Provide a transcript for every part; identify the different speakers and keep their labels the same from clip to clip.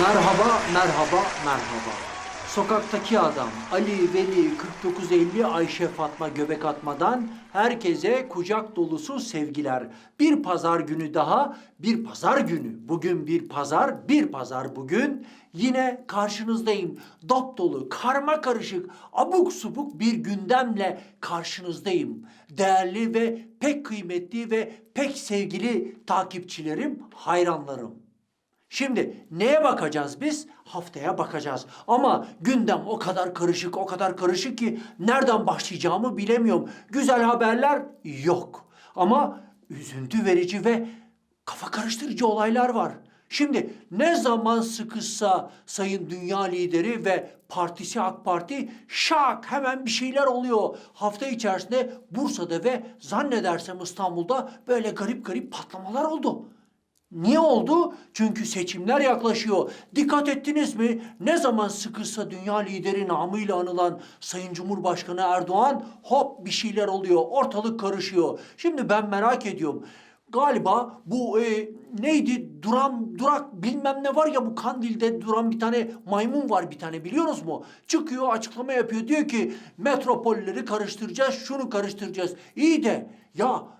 Speaker 1: Merhaba, merhaba, merhaba. Sokaktaki adam Ali Veli 4950 Ayşe Fatma göbek atmadan herkese kucak dolusu sevgiler. Bir pazar günü daha, bir pazar günü. Bugün bir pazar, bir pazar bugün. Yine karşınızdayım. Dop dolu, karma karışık, abuk subuk bir gündemle karşınızdayım. Değerli ve pek kıymetli ve pek sevgili takipçilerim, hayranlarım. Şimdi neye bakacağız biz? Haftaya bakacağız. Ama gündem o kadar karışık, o kadar karışık ki nereden başlayacağımı bilemiyorum. Güzel haberler yok. Ama üzüntü verici ve kafa karıştırıcı olaylar var. Şimdi ne zaman sıkışsa sayın dünya lideri ve partisi AK Parti şak hemen bir şeyler oluyor. Hafta içerisinde Bursa'da ve zannedersem İstanbul'da böyle garip garip patlamalar oldu. Niye oldu? Çünkü seçimler yaklaşıyor. Dikkat ettiniz mi? Ne zaman sıkışsa dünya lideri namıyla anılan Sayın Cumhurbaşkanı Erdoğan hop bir şeyler oluyor. Ortalık karışıyor. Şimdi ben merak ediyorum. Galiba bu e, neydi duran durak bilmem ne var ya bu Kandil'de duran bir tane maymun var bir tane biliyorsunuz mu? Çıkıyor açıklama yapıyor diyor ki metropolleri karıştıracağız şunu karıştıracağız. İyi de ya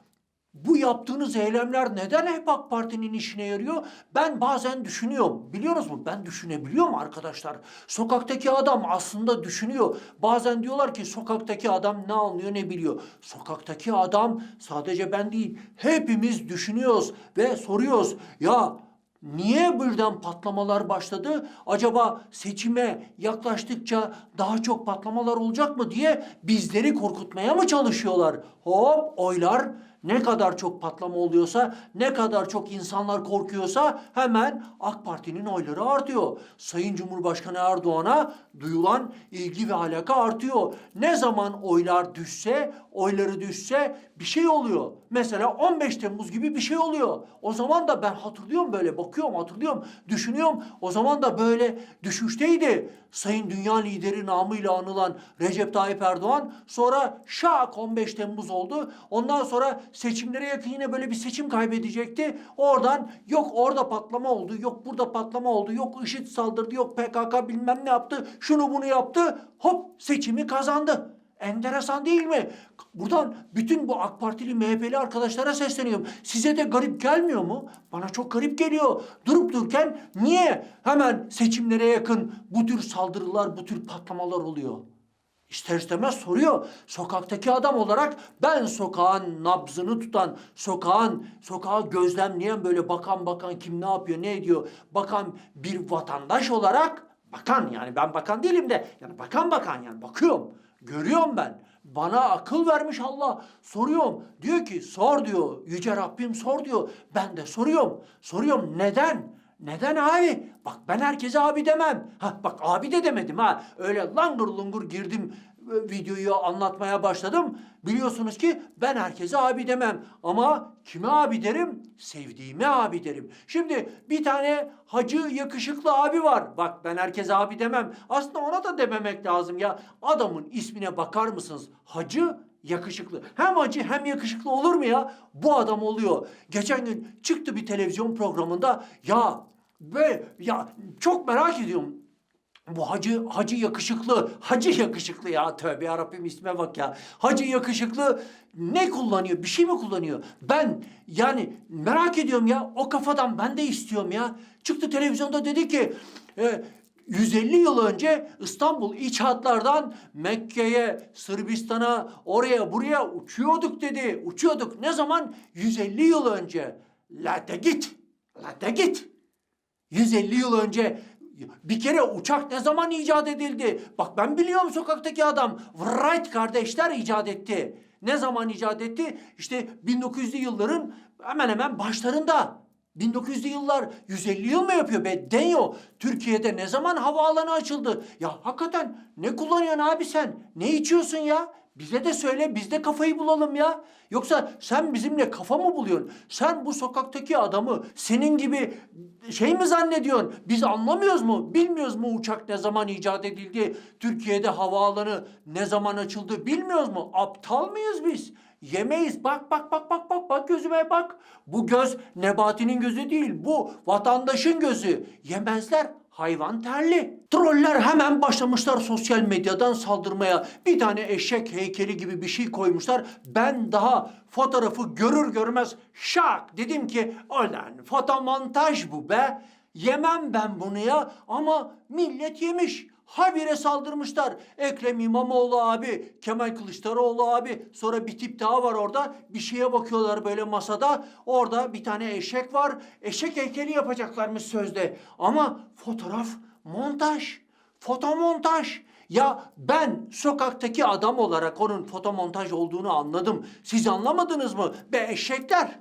Speaker 1: bu yaptığınız eylemler neden hep AK Parti'nin işine yarıyor? Ben bazen düşünüyorum. Biliyoruz mu? Ben düşünebiliyorum arkadaşlar. Sokaktaki adam aslında düşünüyor. Bazen diyorlar ki sokaktaki adam ne anlıyor ne biliyor. Sokaktaki adam sadece ben değil hepimiz düşünüyoruz ve soruyoruz. Ya Niye birden patlamalar başladı? Acaba seçime yaklaştıkça daha çok patlamalar olacak mı diye bizleri korkutmaya mı çalışıyorlar? Hop oylar ne kadar çok patlama oluyorsa, ne kadar çok insanlar korkuyorsa hemen AK Parti'nin oyları artıyor. Sayın Cumhurbaşkanı Erdoğan'a duyulan ilgi ve alaka artıyor. Ne zaman oylar düşse, oyları düşse bir şey oluyor. Mesela 15 Temmuz gibi bir şey oluyor. O zaman da ben hatırlıyorum böyle bakıyorum hatırlıyorum düşünüyorum. O zaman da böyle düşüşteydi. Sayın Dünya Lideri namıyla anılan Recep Tayyip Erdoğan sonra şak 15 Temmuz oldu. Ondan sonra seçimlere yakın yine böyle bir seçim kaybedecekti. Oradan yok orada patlama oldu, yok burada patlama oldu, yok IŞİD saldırdı, yok PKK bilmem ne yaptı, şunu bunu yaptı. Hop seçimi kazandı. Enteresan değil mi? Buradan bütün bu AK Partili MHP'li arkadaşlara sesleniyorum. Size de garip gelmiyor mu? Bana çok garip geliyor. Durup dururken niye hemen seçimlere yakın bu tür saldırılar, bu tür patlamalar oluyor? İster istemez soruyor. Sokaktaki adam olarak ben sokağın nabzını tutan, sokağın, sokağı gözlemleyen böyle bakan bakan kim ne yapıyor, ne ediyor, bakan bir vatandaş olarak bakan yani ben bakan değilim de yani bakan bakan yani bakıyorum. Görüyorum ben. Bana akıl vermiş Allah. Soruyorum. Diyor ki sor diyor. Yüce Rabbim sor diyor. Ben de soruyorum. Soruyorum neden? Neden abi? Bak ben herkese abi demem. Ha bak abi de demedim ha. Öyle langır lungur girdim e, videoyu anlatmaya başladım. Biliyorsunuz ki ben herkese abi demem. Ama kime abi derim? Sevdiğime abi derim. Şimdi bir tane hacı yakışıklı abi var. Bak ben herkese abi demem. Aslında ona da dememek lazım ya. Adamın ismine bakar mısınız? Hacı yakışıklı. Hem acı hem yakışıklı olur mu ya? Bu adam oluyor. Geçen gün çıktı bir televizyon programında ya ve ya çok merak ediyorum. Bu hacı, hacı yakışıklı, hacı yakışıklı ya tövbe yarabbim isme bak ya. Hacı yakışıklı ne kullanıyor, bir şey mi kullanıyor? Ben yani merak ediyorum ya o kafadan ben de istiyorum ya. Çıktı televizyonda dedi ki e, 150 yıl önce İstanbul iç hatlardan Mekke'ye, Sırbistan'a, oraya buraya uçuyorduk dedi. Uçuyorduk. Ne zaman? 150 yıl önce. La de git. La de git. 150 yıl önce bir kere uçak ne zaman icat edildi? Bak ben biliyorum sokaktaki adam. Wright kardeşler icat etti. Ne zaman icat etti? İşte 1900'lü yılların hemen hemen başlarında. 1900'lü yıllar 150 yıl mı yapıyor be? Deniyor. Türkiye'de ne zaman havaalanı açıldı? Ya hakikaten ne kullanıyorsun abi sen? Ne içiyorsun ya? Bize de söyle biz de kafayı bulalım ya. Yoksa sen bizimle kafa mı buluyorsun? Sen bu sokaktaki adamı senin gibi şey mi zannediyorsun? Biz anlamıyoruz mu? Bilmiyoruz mu uçak ne zaman icat edildi? Türkiye'de havaalanı ne zaman açıldı? Bilmiyoruz mu? Aptal mıyız biz? Yemeyiz. Bak bak bak bak bak bak gözüme bak. Bu göz Nebati'nin gözü değil. Bu vatandaşın gözü. Yemezler. hayvan terli. Troller hemen başlamışlar sosyal medyadan saldırmaya. Bir tane eşek heykeli gibi bir şey koymuşlar. Ben daha fotoğrafı görür görmez şak dedim ki ulan fotomontaj bu be. Yemem ben bunu ya ama millet yemiş. Habire saldırmışlar. Ekrem İmamoğlu abi, Kemal Kılıçdaroğlu abi. Sonra bir tip daha var orada. Bir şeye bakıyorlar böyle masada. Orada bir tane eşek var. Eşek heykeli yapacaklarmış sözde. Ama fotoğraf montaj. Fotomontaj. Ya ben sokaktaki adam olarak onun fotomontaj olduğunu anladım. Siz anlamadınız mı? Be eşekler.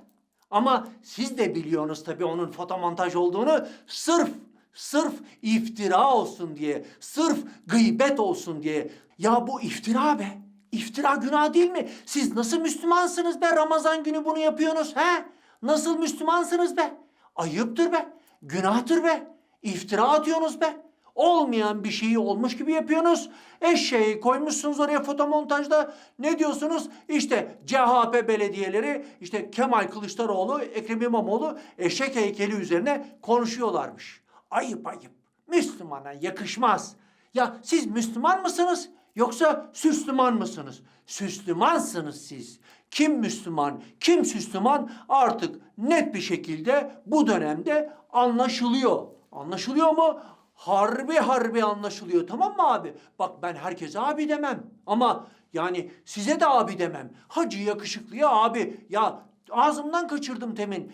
Speaker 1: Ama siz de biliyorsunuz tabii onun fotomontaj olduğunu. Sırf Sırf iftira olsun diye, sırf gıybet olsun diye. Ya bu iftira be. İftira günah değil mi? Siz nasıl Müslümansınız be? Ramazan günü bunu yapıyorsunuz he? Nasıl Müslümansınız be? Ayıptır be. Günahtır be. İftira atıyorsunuz be. Olmayan bir şeyi olmuş gibi yapıyorsunuz. Eşeği koymuşsunuz oraya fotomontajda. Ne diyorsunuz? İşte CHP belediyeleri, işte Kemal Kılıçdaroğlu, Ekrem İmamoğlu eşek heykeli üzerine konuşuyorlarmış. Ayıp ayıp. Müslümana yakışmaz. Ya siz Müslüman mısınız yoksa Süslüman mısınız? Süslümansınız siz. Kim Müslüman, kim Süslüman artık net bir şekilde bu dönemde anlaşılıyor. Anlaşılıyor mu? Harbi harbi anlaşılıyor tamam mı abi? Bak ben herkese abi demem ama yani size de abi demem. Hacı yakışıklıya abi ya ağzımdan kaçırdım temin.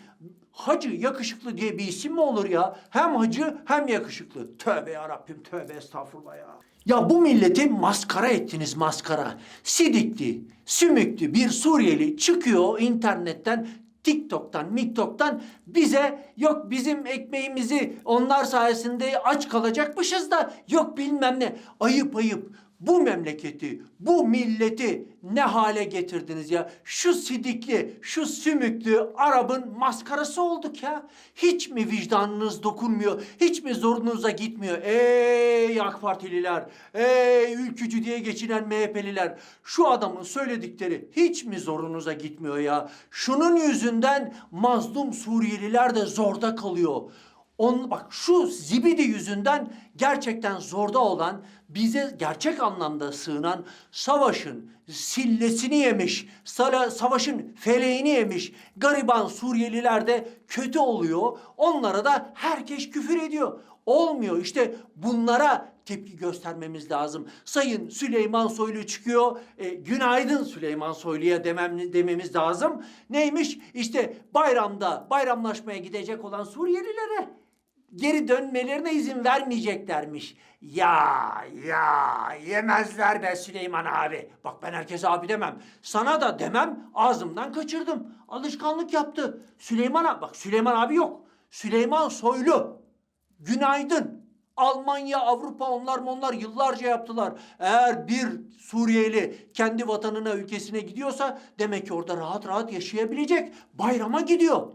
Speaker 1: Hacı yakışıklı diye bir isim mi olur ya? Hem hacı hem yakışıklı. Tövbe yarabbim tövbe estağfurullah ya. Ya bu milleti maskara ettiniz maskara. Sidikli, sümüklü bir Suriyeli çıkıyor internetten TikTok'tan, MikTok'tan bize yok bizim ekmeğimizi onlar sayesinde aç kalacakmışız da yok bilmem ne. Ayıp ayıp. Bu memleketi, bu milleti ne hale getirdiniz ya? Şu sidikli, şu sümüklü Arap'ın maskarası olduk ya. Hiç mi vicdanınız dokunmuyor? Hiç mi zorunuza gitmiyor? Ey AK Partililer, ey ülkücü diye geçinen MHP'liler. Şu adamın söyledikleri hiç mi zorunuza gitmiyor ya? Şunun yüzünden mazlum Suriyeliler de zorda kalıyor. On, bak şu zibidi yüzünden gerçekten zorda olan, bize gerçek anlamda sığınan savaşın sillesini yemiş, sala- savaşın feleğini yemiş gariban Suriyeliler de kötü oluyor. Onlara da herkes küfür ediyor. Olmuyor işte bunlara tepki göstermemiz lazım. Sayın Süleyman Soylu çıkıyor. E, günaydın Süleyman Soylu'ya demem, dememiz lazım. Neymiş? İşte bayramda bayramlaşmaya gidecek olan Suriyelilere geri dönmelerine izin vermeyeceklermiş. Ya ya yemezler be Süleyman abi. Bak ben herkese abi demem. Sana da demem ağzımdan kaçırdım. Alışkanlık yaptı. Süleyman abi bak Süleyman abi yok. Süleyman Soylu. Günaydın. Almanya, Avrupa onlar onlar yıllarca yaptılar. Eğer bir Suriyeli kendi vatanına, ülkesine gidiyorsa demek ki orada rahat rahat yaşayabilecek. Bayrama gidiyor.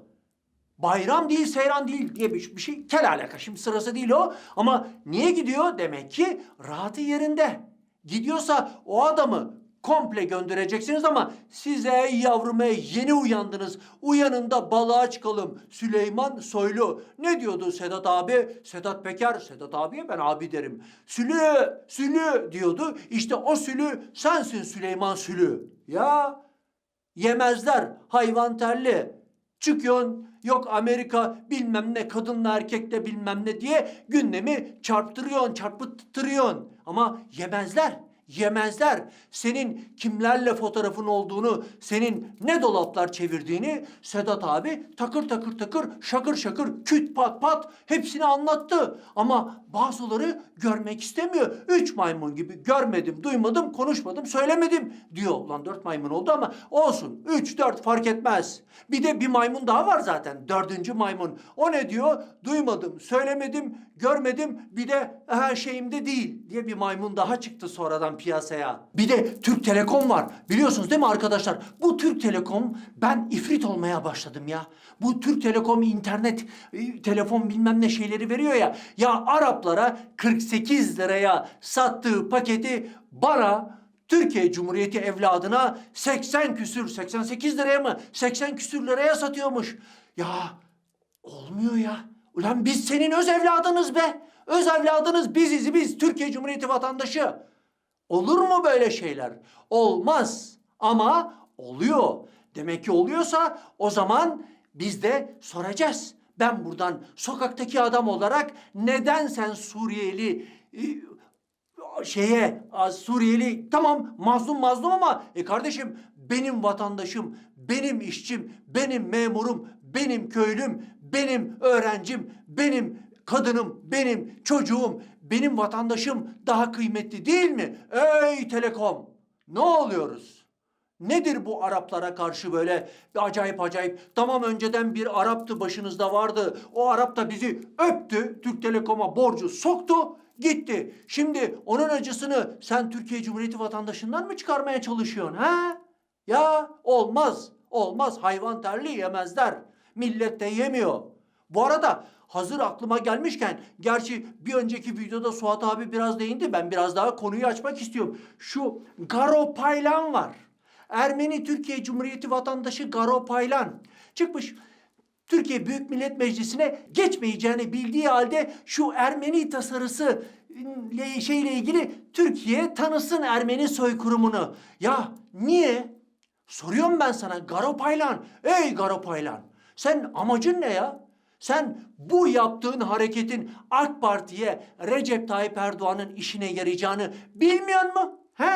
Speaker 1: Bayram değil, seyran değil diye bir, bir şey. Kel alaka şimdi sırası değil o. Ama niye gidiyor? Demek ki rahatı yerinde. Gidiyorsa o adamı komple göndereceksiniz ama size yavrum yeni uyandınız. Uyanın da balığa çıkalım. Süleyman Soylu. Ne diyordu Sedat abi? Sedat Peker. Sedat abiye ben abi derim. Sülü, Sülü diyordu. İşte o Sülü sensin Süleyman Sülü. Ya Yemezler hayvan terli. Çıkıyorsun yok Amerika bilmem ne kadınla erkekle bilmem ne diye gündemi çarptırıyorsun çarpıttırıyorsun. Ama yemezler. Yemezler. Senin kimlerle fotoğrafın olduğunu, senin ne dolaplar çevirdiğini Sedat abi takır takır takır, şakır şakır, küt pat pat hepsini anlattı. Ama bazıları görmek istemiyor. Üç maymun gibi görmedim, duymadım, konuşmadım, söylemedim diyor. Ulan dört maymun oldu ama olsun. Üç, dört fark etmez. Bir de bir maymun daha var zaten. Dördüncü maymun. O ne diyor? Duymadım, söylemedim, görmedim. Bir de her şeyimde değil diye bir maymun daha çıktı sonradan piyasaya. Bir de Türk Telekom var. Biliyorsunuz değil mi arkadaşlar? Bu Türk Telekom ben ifrit olmaya başladım ya. Bu Türk Telekom internet, e, telefon bilmem ne şeyleri veriyor ya. Ya Araplara 48 liraya sattığı paketi bana Türkiye Cumhuriyeti evladına 80 küsür, 88 liraya mı? 80 küsür liraya satıyormuş. Ya olmuyor ya. Ulan biz senin öz evladınız be. Öz evladınız biziz biz Türkiye Cumhuriyeti vatandaşı. Olur mu böyle şeyler? Olmaz. Ama oluyor. Demek ki oluyorsa o zaman biz de soracağız. Ben buradan sokaktaki adam olarak neden sen Suriyeli e, şeye Suriyeli tamam mazlum mazlum ama e kardeşim benim vatandaşım, benim işçim, benim memurum, benim köylüm, benim öğrencim, benim kadınım, benim çocuğum, benim vatandaşım daha kıymetli değil mi? Ey Telekom! Ne oluyoruz? Nedir bu Araplara karşı böyle acayip acayip? Tamam önceden bir Arap'tı başınızda vardı. O Arap da bizi öptü. Türk Telekom'a borcu soktu. Gitti. Şimdi onun acısını sen Türkiye Cumhuriyeti vatandaşından mı çıkarmaya çalışıyorsun? Ha? Ya olmaz. Olmaz. Hayvan terli yemezler. Millet de yemiyor. Bu arada hazır aklıma gelmişken gerçi bir önceki videoda Suat abi biraz değindi. Ben biraz daha konuyu açmak istiyorum. Şu Garo Paylan var. Ermeni Türkiye Cumhuriyeti vatandaşı Garo Paylan çıkmış Türkiye Büyük Millet Meclisi'ne geçmeyeceğini bildiği halde şu Ermeni tasarısı ile- şeyle ilgili Türkiye tanısın Ermeni soykırımını. Ya niye? Soruyorum ben sana Garo Paylan. Ey Garo Paylan. Sen amacın ne ya? Sen bu yaptığın hareketin AK Parti'ye Recep Tayyip Erdoğan'ın işine yarayacağını bilmiyor mu? He?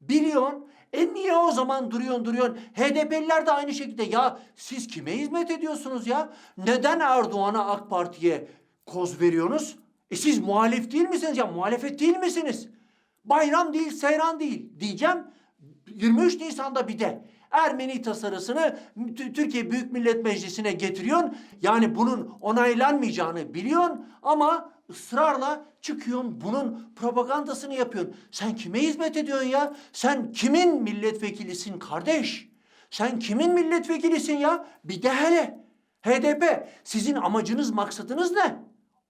Speaker 1: Biliyorsun. E niye o zaman duruyorsun duruyorsun? HDP'liler de aynı şekilde. Ya siz kime hizmet ediyorsunuz ya? Neden Erdoğan'a AK Parti'ye koz veriyorsunuz? E siz muhalif değil misiniz ya? Muhalefet değil misiniz? Bayram değil, seyran değil diyeceğim. 23 Nisan'da bir de Ermeni tasarısını Türkiye Büyük Millet Meclisi'ne getiriyorsun. Yani bunun onaylanmayacağını biliyorsun ama ısrarla çıkıyorsun bunun propagandasını yapıyorsun. Sen kime hizmet ediyorsun ya? Sen kimin milletvekilisin kardeş? Sen kimin milletvekilisin ya? Bir de hele. HDP sizin amacınız maksadınız ne?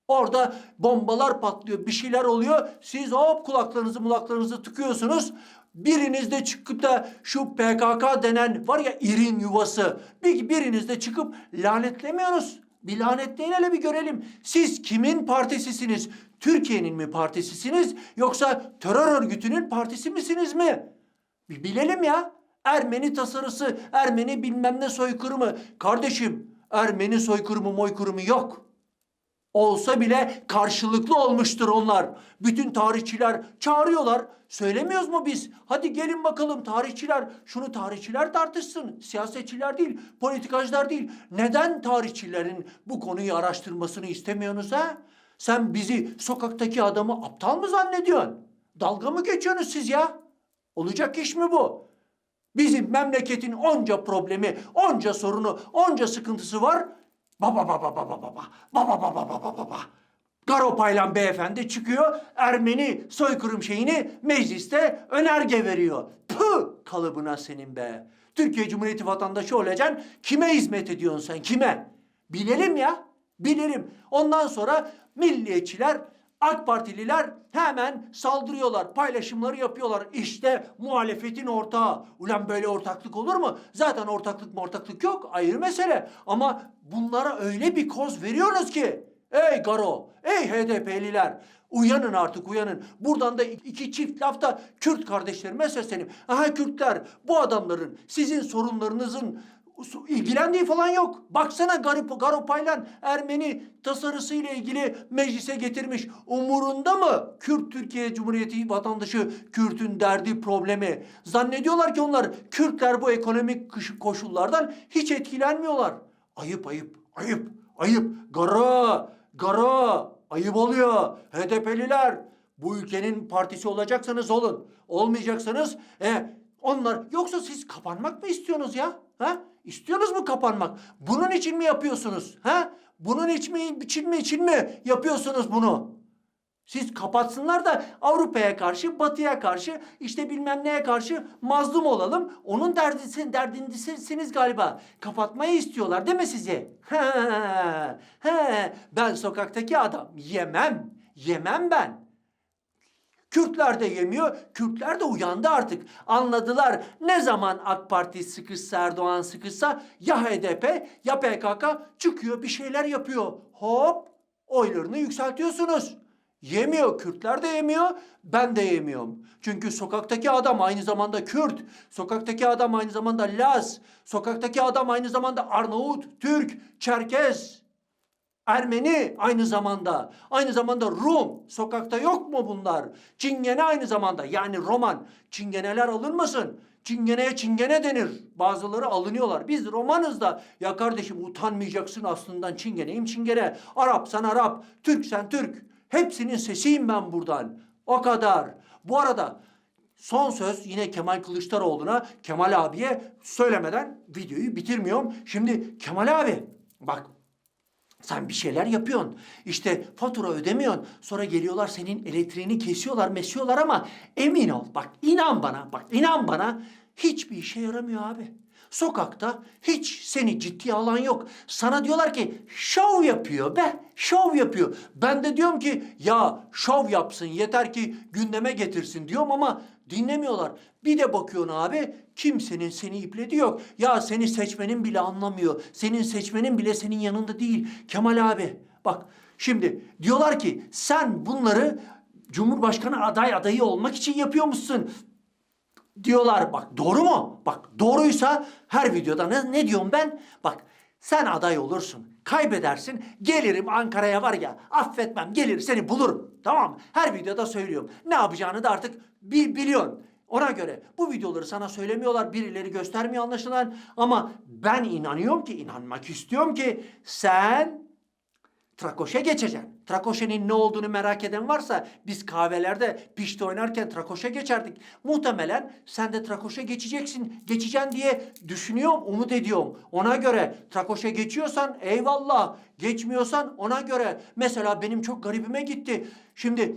Speaker 1: Orada bombalar patlıyor, bir şeyler oluyor. Siz hop kulaklarınızı mulaklarınızı tıkıyorsunuz. Biriniz de çıkıp da şu PKK denen var ya irin yuvası. Bir, biriniz de çıkıp lanetlemiyorsunuz. Bir lanetleyin hele bir görelim. Siz kimin partisisiniz? Türkiye'nin mi partisisiniz? Yoksa terör örgütünün partisi misiniz mi? Bir bilelim ya. Ermeni tasarısı, Ermeni bilmem ne soykırımı. Kardeşim, Ermeni soykırımı moykırımı yok. Olsa bile karşılıklı olmuştur onlar. Bütün tarihçiler çağırıyorlar. Söylemiyoruz mu biz? Hadi gelin bakalım tarihçiler. Şunu tarihçiler tartışsın. Siyasetçiler değil, politikacılar değil. Neden tarihçilerin bu konuyu araştırmasını istemiyorsunuz ha? Sen bizi sokaktaki adamı aptal mı zannediyorsun? Dalga mı geçiyorsunuz siz ya? Olacak iş mi bu? Bizim memleketin onca problemi, onca sorunu, onca sıkıntısı var. Baba baba baba baba baba baba baba baba. Garo Paylan beyefendi çıkıyor Ermeni soykırım şeyini mecliste önerge veriyor. Püh kalıbına senin be. Türkiye Cumhuriyeti vatandaşı olacaksın. Kime hizmet ediyorsun sen kime? Bilelim ya bilelim. Ondan sonra milliyetçiler AK Partililer hemen saldırıyorlar, paylaşımları yapıyorlar. İşte muhalefetin ortağı. Ulan böyle ortaklık olur mu? Zaten ortaklık ortaklık yok, ayrı mesele. Ama bunlara öyle bir koz veriyorsunuz ki. Ey Garo, ey HDP'liler. Uyanın artık uyanın. Buradan da iki çift lafta Kürt kardeşlerime sesleneyim. Aha Kürtler bu adamların sizin sorunlarınızın ilgilendiği falan yok. Baksana Garip Garo Paylan Ermeni tasarısı ile ilgili meclise getirmiş. Umurunda mı Kürt Türkiye Cumhuriyeti vatandaşı Kürt'ün derdi problemi? Zannediyorlar ki onlar Kürtler bu ekonomik koşullardan hiç etkilenmiyorlar. Ayıp ayıp ayıp ayıp. Garo Garo ayıp oluyor. HDP'liler bu ülkenin partisi olacaksanız olun. Olmayacaksanız e, onlar yoksa siz kapanmak mı istiyorsunuz ya? Ha? İstiyorsunuz mu kapanmak? Bunun için mi yapıyorsunuz? Ha? Bunun için mi, için mi, için mi yapıyorsunuz bunu? Siz kapatsınlar da Avrupa'ya karşı, Batı'ya karşı, işte bilmem neye karşı mazlum olalım. Onun derdisin, derdindisiniz galiba. Kapatmayı istiyorlar değil mi sizi? He, he. Ben sokaktaki adam yemem. Yemem ben. Kürtler de yemiyor. Kürtler de uyandı artık. Anladılar. Ne zaman AK Parti sıkışsa Erdoğan sıkışsa ya HDP ya PKK çıkıyor bir şeyler yapıyor. Hop oylarını yükseltiyorsunuz. Yemiyor, Kürtler de yemiyor, ben de yemiyorum. Çünkü sokaktaki adam aynı zamanda Kürt, sokaktaki adam aynı zamanda Laz, sokaktaki adam aynı zamanda Arnavut, Türk, Çerkez, Ermeni aynı zamanda. Aynı zamanda Rum. Sokakta yok mu bunlar? Çingene aynı zamanda. Yani Roman. Çingeneler alınmasın. Çingeneye çingene denir. Bazıları alınıyorlar. Biz Romanız da ya kardeşim utanmayacaksın aslından çingeneyim çingene. Arap sen Arap. Türk sen Türk. Hepsinin sesiyim ben buradan. O kadar. Bu arada Son söz yine Kemal Kılıçdaroğlu'na, Kemal abiye söylemeden videoyu bitirmiyorum. Şimdi Kemal abi bak sen bir şeyler yapıyorsun. İşte fatura ödemiyorsun. Sonra geliyorlar senin elektriğini kesiyorlar, mesiyorlar ama emin ol. Bak inan bana, bak inan bana hiçbir işe yaramıyor abi. Sokakta hiç seni ciddiye alan yok. Sana diyorlar ki şov yapıyor be, şov yapıyor. Ben de diyorum ki ya şov yapsın yeter ki gündeme getirsin diyorum ama dinlemiyorlar. Bir de bakıyorsun abi kimsenin seni iplediği yok. Ya seni seçmenin bile anlamıyor. Senin seçmenin bile senin yanında değil. Kemal abi bak şimdi diyorlar ki sen bunları Cumhurbaşkanı aday adayı olmak için yapıyormuşsun diyorlar. Bak doğru mu? Bak doğruysa her videoda ne, ne diyorum ben? Bak sen aday olursun, kaybedersin, gelirim Ankara'ya var ya affetmem, gelir seni bulurum. Tamam mı? Her videoda söylüyorum. Ne yapacağını da artık bi- biliyorsun. Ona göre bu videoları sana söylemiyorlar, birileri göstermiyor anlaşılan. Ama ben inanıyorum ki, inanmak istiyorum ki sen Trakoşe geçeceksin. Trakoşenin ne olduğunu merak eden varsa biz kahvelerde pişti oynarken trakoşe geçerdik. Muhtemelen sen de trakoşe geçeceksin, geçeceksin diye düşünüyorum, umut ediyorum. Ona göre trakoşe geçiyorsan eyvallah, geçmiyorsan ona göre. Mesela benim çok garibime gitti. Şimdi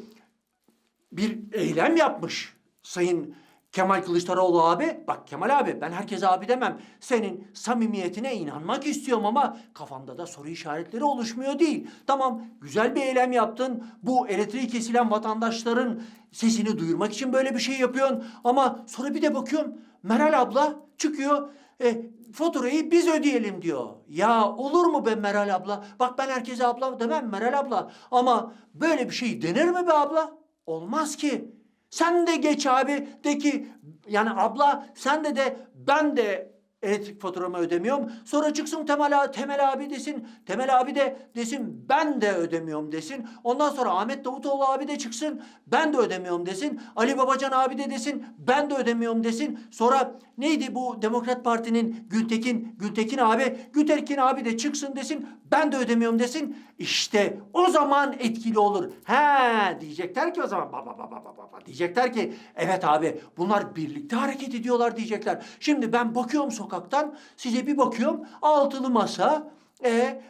Speaker 1: bir eylem yapmış Sayın Kemal Kılıçdaroğlu abi. Bak Kemal abi ben herkese abi demem. Senin samimiyetine inanmak istiyorum ama kafamda da soru işaretleri oluşmuyor değil. Tamam güzel bir eylem yaptın. Bu elektriği kesilen vatandaşların sesini duyurmak için böyle bir şey yapıyorsun. Ama sonra bir de bakıyorum Meral abla çıkıyor. E, faturayı biz ödeyelim diyor. Ya olur mu be Meral abla? Bak ben herkese abla demem Meral abla. Ama böyle bir şey denir mi be abla? Olmaz ki. Sen de geç abi. De ki yani abla sen de de ben de elektrik faturamı ödemiyorum. Sonra çıksın Temel, a- Temel abi desin. Temel abi de desin ben de ödemiyorum desin. Ondan sonra Ahmet Davutoğlu abi de çıksın ben de ödemiyorum desin. Ali Babacan abi de desin ben de ödemiyorum desin. Sonra neydi bu Demokrat Parti'nin Gültekin Gültekin abi Gültekin abi de çıksın desin ben de ödemiyorum desin. İşte o zaman etkili olur. He diyecekler ki o zaman baba baba baba baba diyecekler ki evet abi bunlar birlikte hareket ediyorlar diyecekler. Şimdi ben bakıyorum sokaktan size bir bakıyorum altılı masa e,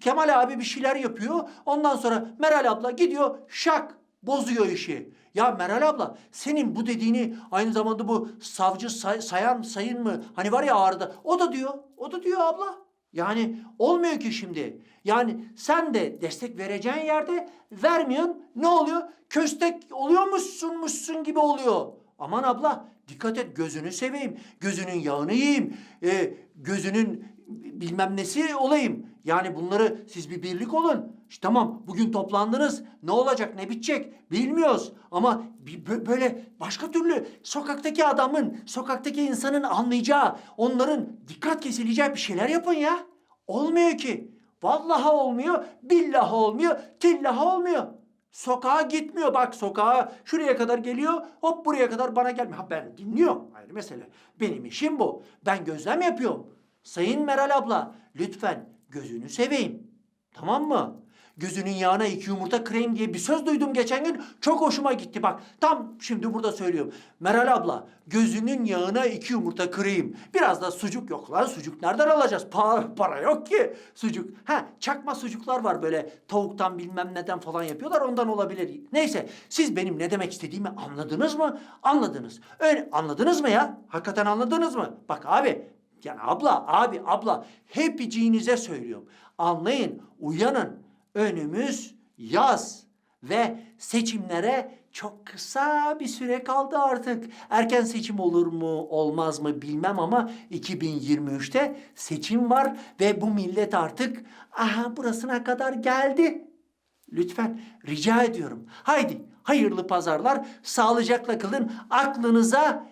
Speaker 1: Kemal abi bir şeyler yapıyor. Ondan sonra Meral abla gidiyor şak bozuyor işi. Ya Meral abla senin bu dediğini aynı zamanda bu savcı say- sayan sayın mı hani var ya ağrıda o da diyor. O da diyor abla. Yani olmuyor ki şimdi. Yani sen de destek vereceğin yerde vermiyorsun. Ne oluyor? Köstek oluyormuşsunmuşsun gibi oluyor. Aman abla dikkat et gözünü seveyim. Gözünün yağını yiyeyim. e, gözünün bilmem nesi olayım. Yani bunları siz bir birlik olun. İşte tamam bugün toplandınız. Ne olacak ne bitecek bilmiyoruz. Ama böyle başka türlü sokaktaki adamın, sokaktaki insanın anlayacağı, onların dikkat kesileceği bir şeyler yapın ya. Olmuyor ki. Vallahi olmuyor, billahi olmuyor, tillahi olmuyor. Sokağa gitmiyor bak sokağa şuraya kadar geliyor hop buraya kadar bana gelmiyor. Ha ben dinliyorum ayrı mesele. Benim işim bu. Ben gözlem yapıyorum. Sayın Meral abla lütfen gözünü seveyim. Tamam mı? Gözünün yağına iki yumurta kırayım diye bir söz duydum geçen gün. Çok hoşuma gitti bak. Tam şimdi burada söylüyorum. Meral abla gözünün yağına iki yumurta kırayım. Biraz da sucuk yok lan. Sucuk nereden alacağız? Para, para yok ki. Sucuk. Ha çakma sucuklar var böyle tavuktan bilmem neden falan yapıyorlar. Ondan olabilir. Neyse siz benim ne demek istediğimi anladınız mı? Anladınız. Öyle anladınız mı ya? Hakikaten anladınız mı? Bak abi yani abla, abi, abla hepiciğinize söylüyorum. Anlayın, uyanın. Önümüz yaz ve seçimlere çok kısa bir süre kaldı artık. Erken seçim olur mu, olmaz mı bilmem ama 2023'te seçim var ve bu millet artık aha burasına kadar geldi. Lütfen rica ediyorum. Haydi hayırlı pazarlar. Sağlıcakla kalın. Aklınıza,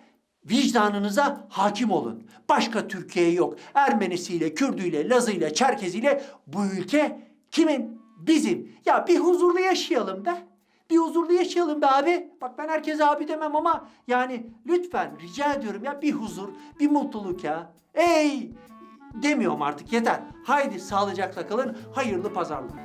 Speaker 1: vicdanınıza hakim olun. Başka Türkiye yok. Ermenisiyle, Kürdüyle, Lazıyla, Çerkeziyle bu ülke kimin? Bizim. Ya bir huzurlu yaşayalım be. Bir huzurlu yaşayalım be abi. Bak ben herkese abi demem ama yani lütfen rica ediyorum ya bir huzur, bir mutluluk ya. Ey demiyorum artık yeter. Haydi sağlıcakla kalın. Hayırlı pazarlar.